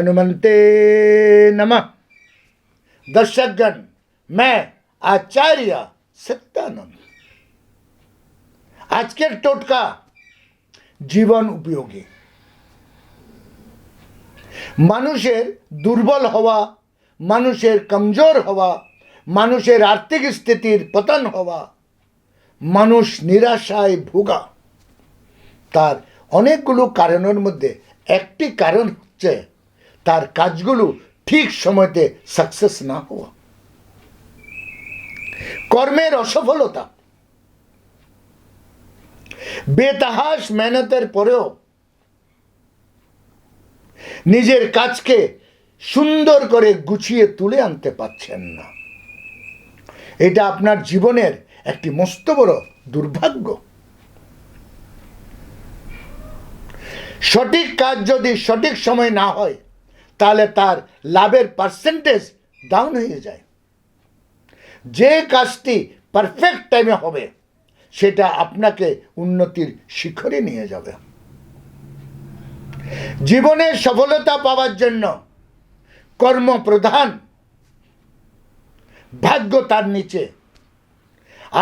हनुमते नमः दर्शकगण मैं आचार्य सत्यानंद আজকের টোটকা জীবন উপযোগী মানুষের দুর্বল হওয়া মানুষের কমজোর হওয়া মানুষের আর্থিক স্থিতির পতন হওয়া মানুষ নিরাশায় ভোগা তার অনেকগুলো কারণের মধ্যে একটি কারণ হচ্ছে তার কাজগুলো ঠিক সময়তে সাকসেস না হওয়া। কর্মের অসফলতা। বেতাহাস মেহনতের পরেও নিজের কাজকে সুন্দর করে গুছিয়ে তুলে আনতে পারছেন না। এটা আপনার জীবনের একটি মস্ত বড় দুর্ভাগ্য। সঠিক কাজ যদি সঠিক সময় না হয় তাহলে তার লাভের পার্সেন্টেজ ডাউন হয়ে যায়। যে কাজটি পারফেক্ট টাইমে হবে, সেটা আপনাকে উন্নতির শিখরে নিয়ে যাবে। জীবনে সফলতা পাওয়ার জন্য কর্মপ্রধান ভাগ্য তার নিচে।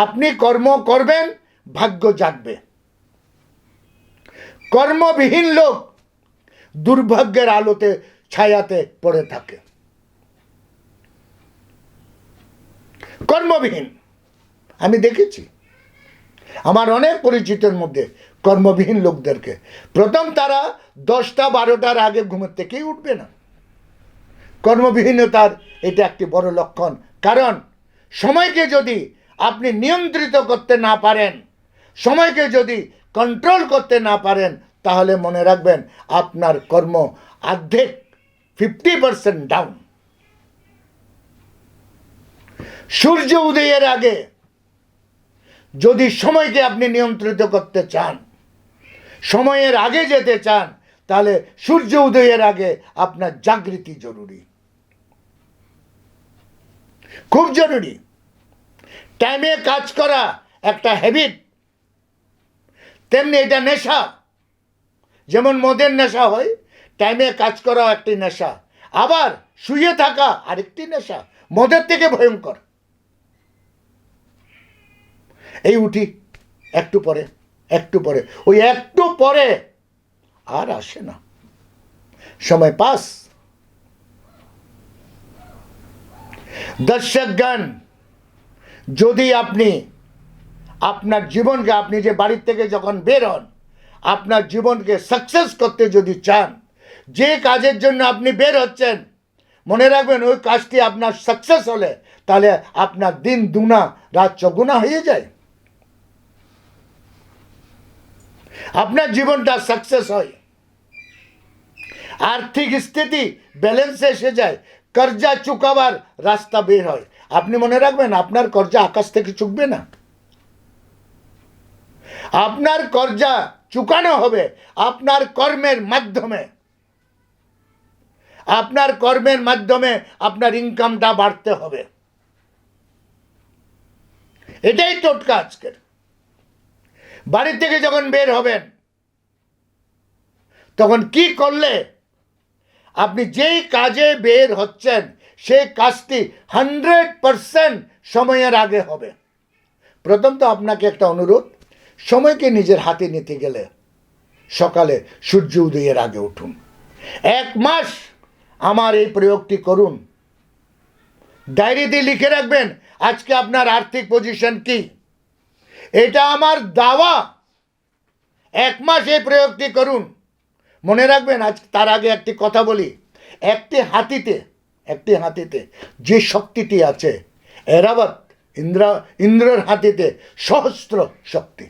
আপনি কর্ম করবেন, ভাগ্য জাগবে। কর্মবিহীন লোক দুর্ভাগ্যের আলোতে ছায়াতে পড়ে থাকে। কর্মবিহীন। আমি দেখেছি। আমার অনেক পরিচিতের মধ্যে কর্মবিহীন লোকদেরকে। প্রথম তারা দশটা, বারোটার আগে ঘুমের থেকেই উঠবে না। কর্মবিহীনতার এটা একটি বড় লক্ষণ। কারণ সময়কে যদি আপনি নিয়ন্ত্রিত করতে না পারেন, সময়কে যদি কন্ট্রোল করতে না পারেন, তাহলে মনে রাখবেন আপনার কর্ম আর্ধেক 50% ডাউন সূর্য উদয়ের আগে যদি সময়কে আপনি নিয়ন্ত্রিত করতে চান, সময়ের আগে যেতে চান, তাহলে সূর্য উদয়ের আগে আপনার জাগৃতি জরুরি। খুব জরুরি। টাইমে কাজ করা একটা হ্যাবিট তেমনি এটা নেশা। যেমন মদের নেশা হয় টাইমে কাজ করাও একটি নেশা। আবার শুয়ে থাকা আরেকটি নেশা, মদের থেকে ভয়ঙ্কর। এই উঠি, একটু পরে একটু পরে। ওই একটু পরে আর আসে না। সময় পাস। দর্শকগণ যদি আপনি আপনার জীবনকে, আপনি যে বাড়ির থেকে যখন বের হন, আপনার জীবনকে সাকসেস করতে যদি চান যে কাজের জন্য আপনি বের হচ্ছেন, মনে রাখবেন ওই কাজটি আপনার সাকসেস হলে, তাহলে আপনার দিন দুনা, রাত চগুনা হয়ে যায়। আপনার জীবনটা সাকসেস হয়। আর্থিক স্থিতি ব্যালেন্সে এসে যায়, কর্জা চুকাবার রাস্তা বের হয়। আপনি মনে রাখবেন আপনার কর্জা আকাশ থেকে চুকবে না। আপনার কর্জা চুকানো হবে, আপনার কর্মের মাধ্যমে। আপনার কর্মের মাধ্যমে আপনার ইনকামটা বাড়তে হবে। এটাই টোটকা আজকের। বাড়ি থেকে যখন বের হবেন, তখন কি করলে আপনি যেই কাজে বের হচ্ছেন, সেই কাজটি হান্ড্রেড পারসেন্ট সময়ের আগে হবে। প্রথম তো আপনাকে একটা অনুরোধ, সময়কে নিজের হাতে নিতে গেলে সকালে সূর্য উদয়ের আগে উঠুন। এক মাস আমার এই প্রয়োগটি করুন। ডায়েরিতে লিখে রাখবেন, আজকে আপনার আর্থিক পজিশন কি? এটা আমার দাওয়া। এক মাস এই প্রয়োগটি করুন। মনে রাখবেন, আজ তার আগে একটি কথা বলি। একটি হাতিতে একটি হাতিতে যে শক্তিটি আছে এরাবত ইন্দ্র, ইন্দ্রের হাতিতে সহস্র শক্তি।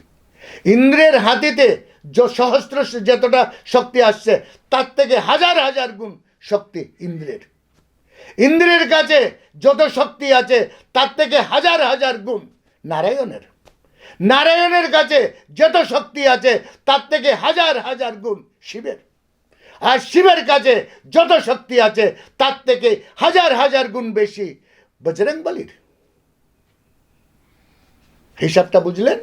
ইন্দ্রের হাতিতে যে সহস্র যতটা শক্তি আসছে, তার থেকে হাজার হাজার গুণ শক্তি ইন্দ্রের। ইন্দ্রের কাছে যত শক্তি আছে, তার থেকে হাজার হাজার গুণ নারায়ণের। নারায়ণের কাছে যত শক্তি আছে, তার থেকে হাজার হাজার গুণ শিবের। আর শিবের কাছে যত শক্তি আছে, তার থেকে হাজার হাজার গুণ বেশি বজরং বলির হিসাবটা বুঝলেন?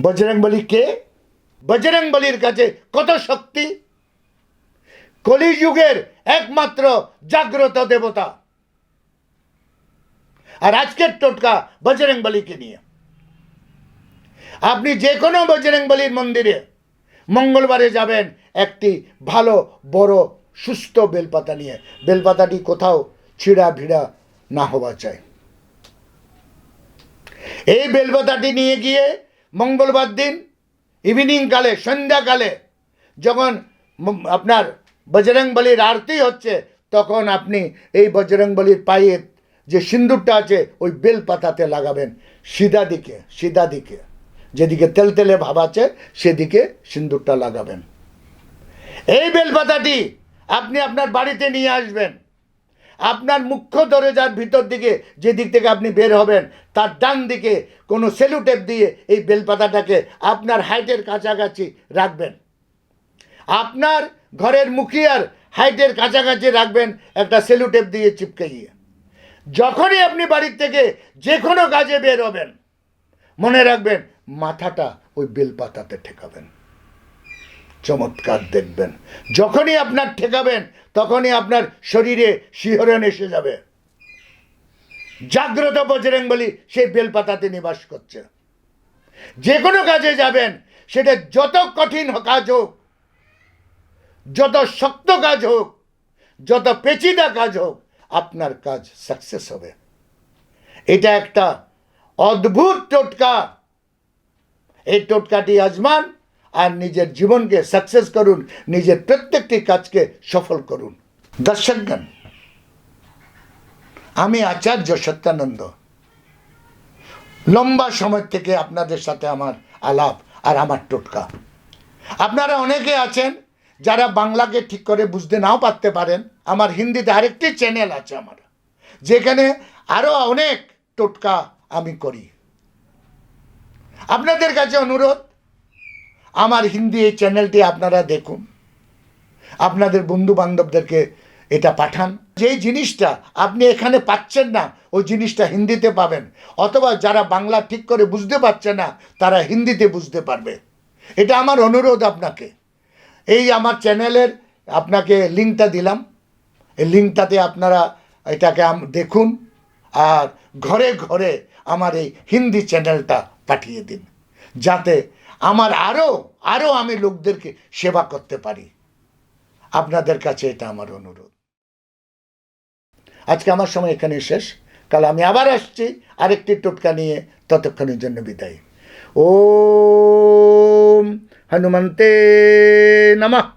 বজরং বলি কে? বজরং বলির কাছে কত শক্তি? কলিযুগের একমাত্র জাগ্রত দেবতা। আর আজকের টোটকা বজরং বলিকে নিয়ে। আপনি যে কোনো বজরং বলির মন্দিরে মঙ্গলবারে যাবেন একটি ভালো, বড়, সুস্থ বেলপাতা নিয়ে। বেলপাতাটি কোথাও ছিঁড়া ভিড়া না হওয়া চাই। এই বেলপাতাটি নিয়ে গিয়ে মঙ্গলবার দিন ইভিনিং কালে, সন্ধ্যাকালে যখন আপনার বজরং বলির আরতি হচ্ছে, তখন আপনি এই বজরং বলির পায়ে যে সিন্দুরটা আছে, ওই বেল পাতাতে লাগাবেন। সিধা দিকে সিধা দিকে। যেদিকে তেলতেলে ভাব আছে, সেদিকে সিন্দুরটা লাগাবেন। এই বেলপাতাটি আপনি আপনার বাড়িতে নিয়ে আসবেন। আপনার মুখ্য দরজার ভিতর দিকে যে দিক থেকে আপনি বের হবেন, তার ডান দিকে কোনো সেলুটেপ দিয়ে এই বেলপাতাটাকে আপনার হাইটের কাছাকাছি রাখবেন। আপনার ঘরের মুখিয়ার হাইটের কাছাকাছি রাখবেন, একটা সেলুটেপ দিয়ে চিপকে গিয়ে। যখনই আপনি বাড়ির থেকে যে কোনো কাজে বের হবেন, মনে রাখবেন মাথাটা ওই বেলপাতাতে ঠেকাবেন। চমৎকার দেখবেন। যখনই আপনার ঠেকাবেন, তখনই আপনার শরীরে শিহরণ এসে যাবে। জাগ্রত বজরং বলি সেই বেলপাতাতে নিবাস করছে। যে কোনো কাজে যাবেন, সেটা যত কঠিন কাজ হোক যত শক্ত কাজ হোক, যত পেচিদা কাজ হোক, আপনার কাজ সাকসেস হবে। এটা একটা অদ্ভুত টোটকা। এই টোটকাটি আজমান আর নিজের জীবনকে সাকসেস করুন, নিজের প্রত্যেকটি কাজকে সফল করুন। দর্শকগণ আমি আচার্য সত্যানন্দ। লম্বা সময় থেকে আপনাদের সাথে আমার আলাপ আর আমার টোটকা। আপনারা অনেকে আছেন যারা বাংলাকে ঠিক করে বুঝতে নাও পারতে পারেন, আমার হিন্দিতে আরেকটি চ্যানেল আছে আমার, যেখানে আরও অনেক টোটকা আমি করি। আপনাদের কাছে অনুরোধ, আমার হিন্দি এই চ্যানেলটি আপনারা দেখুন, আপনাদের বন্ধু বান্ধবদেরকে এটা পাঠান। যেই জিনিসটা আপনি এখানে পাচ্ছেন না, ওই জিনিসটা হিন্দিতে পাবেন, অথবা যারা বাংলা ঠিক করে বুঝতে পারছে না, তারা হিন্দিতে বুঝতে পারবে। এটা আমার অনুরোধ আপনাকে। এই আমার চ্যানেলের আপনাকে লিঙ্কটা দিলাম। এই লিঙ্কটাতে আপনারা এটাকে দেখুন আর ঘরে ঘরে আমার এই হিন্দি চ্যানেলটা পাঠিয়ে দিন। যাতে আমার আরও আরও আমি লোকদেরকে সেবা করতে পারি। আপনাদের কাছে এটা আমার অনুরোধ। আজকে আমার সময় এখানে শেষ। কাল আমি আবার আসছি আরেকটি টোটকা নিয়ে। ততক্ষণের জন্য বিদায়। ओम हनुमते नमः।